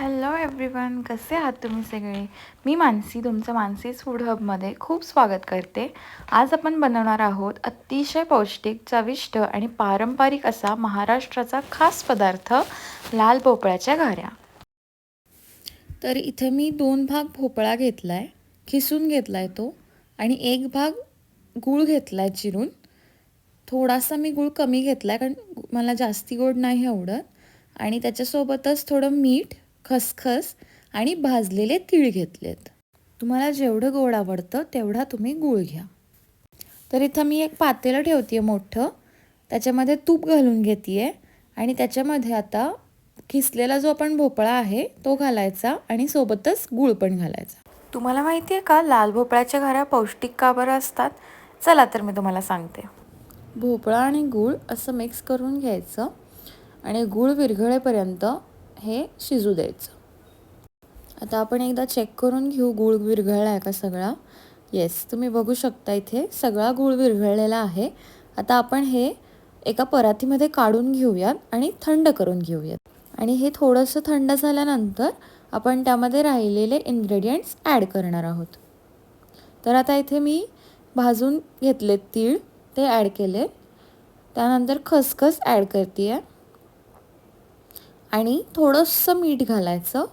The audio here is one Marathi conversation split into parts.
हॅलो एव्हरीवन कसे आहात तुम्ही सगळे? मी मानसी तुमचं मानसी फूड हबमध्ये खूप स्वागत करते. आज आपण बनवणार आहोत अतिशय पौष्टिक चविष्ट आणि पारंपरिक असा महाराष्ट्राचा खास पदार्थ लाल भोपळ्याच्या घाऱ्या. तर इथे मी दोन भाग भोपळा घेतला आहे खिसून घेतला आहे तो आणि एक भाग गूळ घेतला आहे चिरून. थोडासा मी गूळ कमी घेतला आहे कारण मला जास्ती गोड नाही आवडत. आणि त्याच्यासोबतच थोडं मीठ खसखस आणि भाजलेले तीळ घेतलेत. तुम्हाला जेवढं गोड आवडतं तेवढा तुम्ही गूळ घ्या. तर इथं मी एक पातेलं ठेवते आहे मोठं. त्याच्यामध्ये तूप घालून घेते आहे आणि त्याच्यामध्ये आता खिसलेला जो आपण भोपळा आहे तो घालायचा आणि सोबतच गूळ पण घालायचा. तुम्हाला माहिती आहे का? लाल भोपळ्याच्या घऱ्या पौष्टिक का बरं असतात? चला तर मी तुम्हाला सांगते. भोपळा आणि गूळ असं मिक्स करून घ्यायचं आणि गूळ विरघळेपर्यंत हे शिजू द्यायचं. आता आपण एकदा चेक करून घेऊ गूळ विरघळला आहे का सगळा. येस तुम्ही बघू शकता इथे सगळा गूळ विरघळलेला आहे. आता आपण हे एका परातीमध्ये काढून घेऊयात आणि थंड करून घेऊयात. आणि हे थोडंसं थंड झाल्यानंतर आपण त्यामध्ये राहिलेले इन्ग्रेडियंट्स ॲड करणार आहोत. तर आता इथे मी भाजून घेतले तीळ ते ॲड केले. त्यानंतर खसखस ॲड करते आहे आणि थोडंसं मीठ घालायचं.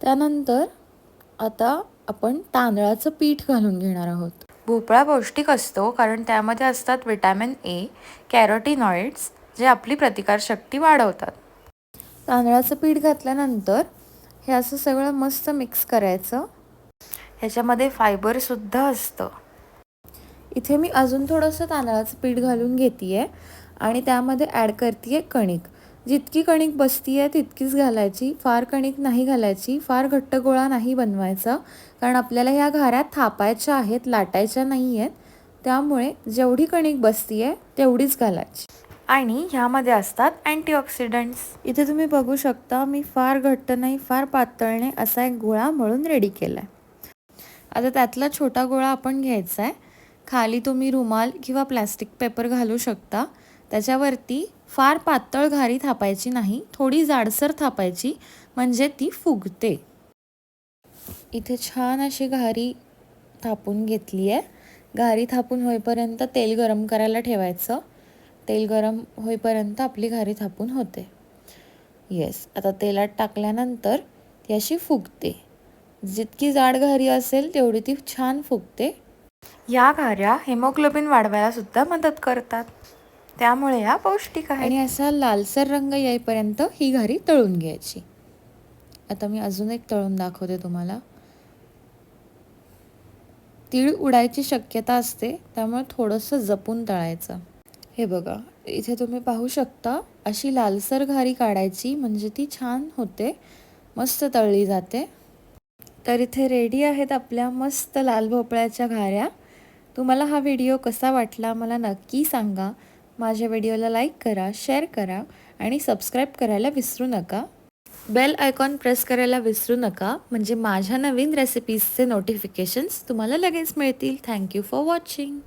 त्यानंतर आता आपण तांदळाचं पीठ घालून घेणार आहोत. भोपळा पौष्टिक असतो कारण त्यामध्ये असतात विटॅमिन ए कॅरोटिनॉइड्स जे आपली प्रतिकारशक्ती वाढवतात. तांदळाचं पीठ घातल्यानंतर हे असं सगळं मस्त मिक्स करायचं. ह्याच्यामध्ये फायबरसुद्धा असतं. इथे मी अजून थोडंसं तांदळाचं पीठ घालून घेते आहे आणि त्यामध्ये ॲड करते आहे कणिक. जितकी कणिक बसती आहे तितकीच घालायची. फार कणिक नाही घालायची. फार घट्ट गोळा नाही बनवायचा. कारण आपल्याला ह्या घाऱ्या थापायच्या आहेत लाटायच्या नाही आहेत. त्यामुळे जेवढी कणिक बसती आहे तेवढीच घालायची. आणि ह्यामध्ये असतात अँटीऑक्सिडंट्स. इथे तुम्ही बघू शकता मी फार घट्ट नाही फार पातळणे असा एक गोळा मळून रेडी केला आहे आता त्यातला छोटा गोळा आपण घ्यायचा आहे खाली तुम्ही रुमाल किंवा प्लॅस्टिक पेपर घालू शकता. त्याच्यावरती फार पातळ घारी थापायची नाही थोडी जाडसर थापायची म्हणजे ती फुगते. इथे छान अशी घारी थापून घेतली आहे. घारी थापून होईपर्यंत तेल गरम करायला ठेवायचं. तेल गरम होईपर्यंत आपली घारी थापून होते. येस आता तेलात टाकल्यानंतर ती अशी फुगते. जितकी जाड घारी असेल तेवढी ती छान फुगते. या घाऱ्या हेमोग्लोबिन वाढवायला सुद्धा मदत करतात. त्यामुळे या पौष्टिक आहे. आणि असा लालसर रंग येईपर्यंत ही घारी तळून घ्यायची. आता मी अजून एक तळून दाखवते तुम्हाला. तीळ उडायची शक्यता असते त्यामुळे थोडंसं जपून तळायचं. हे बघा इथे तुम्ही पाहू शकता अशी लालसर घारी काढायची म्हणजे ती छान होते मस्त तळली जाते. तर इथे रेडी आहेत आपल्या मस्त लाल भोपळ्याच्या घाऱ्या. तुम्हाला हा व्हिडिओ कसा वाटला मला नक्की सांगा. माझ्या व्हिडिओला लाईक करा शेअर करा आणि सबस्क्राईब करायला विसरू नका. बेल आयकॉन प्रेस करायला विसरू नका. म्हणजे माझ्या नवीन रेसिपीजचे नोटिफिकेशन्स तुम्हाला लगेच मिळतील. Thank you for watching